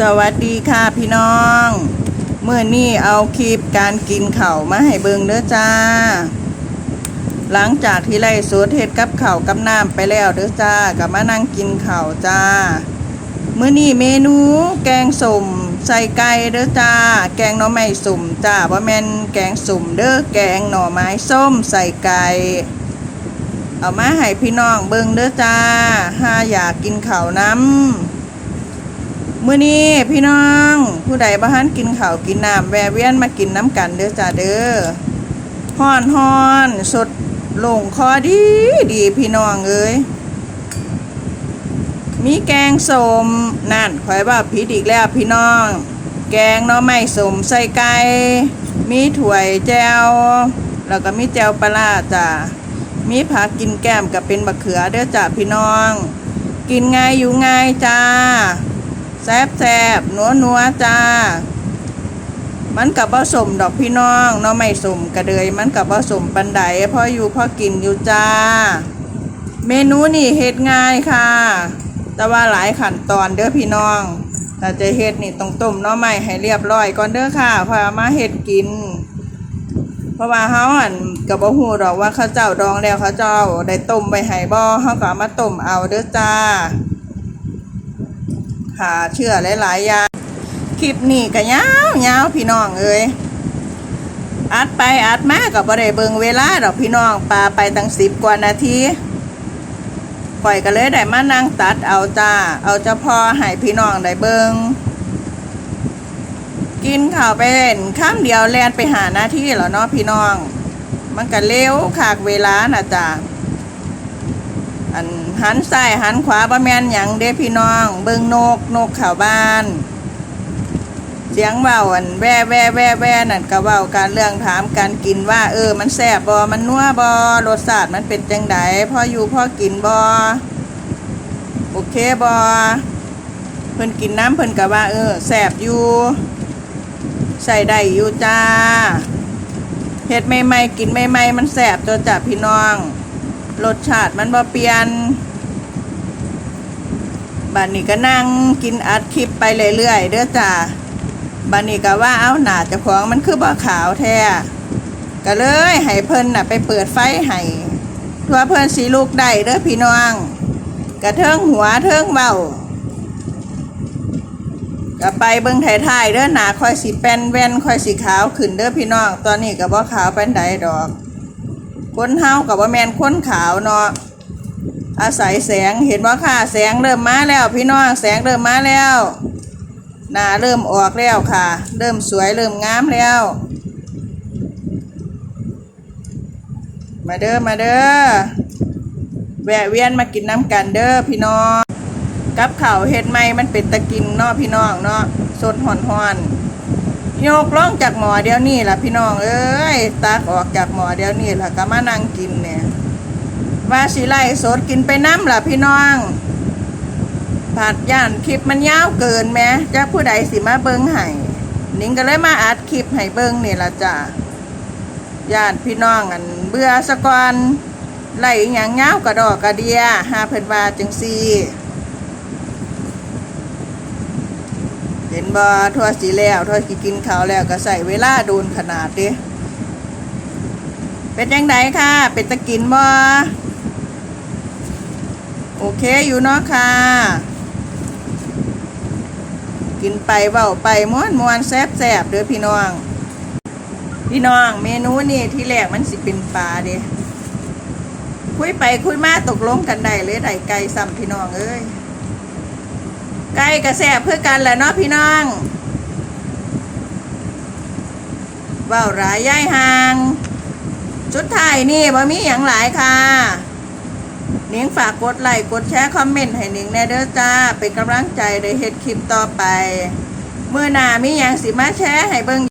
สวัสดีค่ะพี่น้อง เมื่อนี้เอาคลิปการกินเข่ามาให้เบิงเด้อจ้า หลังจากที่ไล่สดเฮ็ดกับเข่ากับน้ำไปแล้วเด้อจ้ากับมานั่งกินเข่าจ้า เมื้อนี้เมนูแกงสุ่มใส่ไก่เด้อจ้า แกงหน่อไม้สุ่มจ้าบ่แม่นแกงสุ่มเด้อแกงหน่อไม้ส้มใส่ไก่เอามาให้พี่น้องเบิงเด้อจ้า ถ้าอยากกินเข้าน้ำ มื้อนี้พี่น้องผู้ใดบ่ทันกินข้าวกินน้ำแวะเวียนมากินน้ำกันเด้อจ้าเด้อฮ้อนฮ้อนสดลงคอดีดีพี่น้องเอ้ยมีแกงสมนั่นข่อยว่าผิดอีกแล้วพี่น้อง แกงหน่อไม้ส้มใส่ไก่มีถ้วแจวแล้วก็มีแจวปลาร้าจ้ามีผักกินแก้มกับเป็นบะเขือเด้อจ้าพี่น้อง กินง่ายอยู่ง่ายจ้า แซบแซบนัวนัวจ้า มันกับผสมดอกพี่น้องเนาะไม่สมกระเดยมันกับผสมปันไดพออยู่พอกินอยู่จ้า เมนูนี่เฮ็ดง่ายค่ะ แต่ว่าหลายขั้นตอนเด้อพี่น้องแต่จะเฮ็ดนี่ต้องต้มเนาะไม่ให้เรียบร้อยก่อนเด้อค่ะพอมาเฮ็ดกิน เพราะว่าเฮาอันกับบ่ฮู้ดอกว่าเขาเจ้าดองแล้วเขาเจ้าได้ต้มไว้ให้บ่เฮาก็มาต้มเอาเด้อจ้า ค่ะเชื่อหลายๆอย่างคลิปนี้ก็ยาวยาวพี่น้องเอ้ยอัดไปอัดมาก็บ่ได้เบิงเวลาดอกพี่น้องปาไปตั้ง10กว่านาทีข่อยก็เลยได้มานั่งตัดเอาจ้า เอาเฉพาะให้พี่น้องได้เบิงกินข้าวไปเล่นข้ามเดียวแลนไปหาหน้าที่แล้วเนาะพี่น้อง มันก็เร็วขากเวลาน่ะจ้ะ อันหันซ้ายหันขวาบ่แม่นหยังเด้พี่น้อง เบิ่งนกนกข้าวบ้าน เสียงเว้าอันแว่แว่แว่แว่นั่นก็เว้าการเรื่องถามการกินว่า เออ มันแซ่บบ่มันนัวบ่รสชาติมันเป็นจังไดพ่ออยู่พอกินบ่โอเคบ่เพิ่นกินน้ำเพิ่นก็ว่า เออแซ่บอยู่ใส่ได้อยู่จ้าเห็ดใหม่ๆกินใหม่ๆมันแสบตัวจ้าพี่น้อง รสชาติมันบ่เปลี่ยนบัดนี้ก็นั่งกินอัดคลิปไปเรื่อยๆเด้อจ้าบัดนี้ก็ว่าเอาหนาจ้าของมันคือบ่ขาวแท้ก็เลยให้เพิ่นน่ะไปเปิดไฟให้ทั่วเพิ่นสีลูกได้เด้อพี่น้องกระเทิงหัวเทิงเบาก็ไปเบิ่งถ่ายๆเด้อหนาค่อยสีแป้นแว่นค่อยสีขาวขึ้นเด้อพี่น้อง ตอนนี้ก็บ่ขาวปานใดดอก คนเฮาก็บ่แมนคนขาวเนาะอาศัยแสงเห็นบ่ค่ะ แสงเริ่มมาแล้ว พี่น้องแสงเริ่มมาแล้วหน้าเริ่มออกแล้วค่ะ เริ่มสวยเริ่มงามแล้ว มาเด้อมาเด้อแวะเวียนมากินน้ำกันเด้อพี่น้องกับข้าวเฮ็ดไม่มันเป็นตะกินเนาะพี่น้องเนาะสดห่อนห่อน ยกล่องจากหมอเดี๋ยวนี้ล่ะพี่น้องเอ้ยตักออกจากหมอเดี๋ยวนี้ล่ะก็มานั่งกินเนี่ยว่าสิไล่สดกินไปน้ำล่ะพี่น้องผัดย่านคลิปมันยาวเกินแม้จะผู้ใดสิมาเบิ่งให้นิ้งก็เลยมาอัดคลิปให้เบิ่งนี่ล่ะจ้ะย่านพี่น้องอันเบื่อสะกอนไล่อหย่างยาวกระดอกกระเดียหาเพิ่นว่าจังซี่ ห็นบ่ทั่วสีแล้วทั่วสิกินข้าวแล้วก็ใส่เวลาโดนขนาดเดิเป็นยังไงค่ะ เป็นตะกินบ่โอเคอยู่เนาะค่ะ กินไปเว้าไปม้วนม้วนแซบแซบเด้อพี่น้อง พี่น้องเมนูนี่ที่แรกมันสิเป็นปลาเด้คุยไปคุยมาตกลงกันได้เลยได้ไก่ซ้ำพี่น้องเอ้ย ไก่กระแสบเพื่อกันแหละเนาะพี่น้องเว้าวหลายย่ายห่างชุดไทยนี่บ่มีอย่างหลายค่ะหนิงฝากกดไลค์กดแชร์คอมเมนต์ให้หนิงแน่เด้อจ้า เป็นกำลังใจในเฮ็ดคลิปต่อไป เมื่อหน้ามีอย่างสิมาแชร์ให้เบิ่ง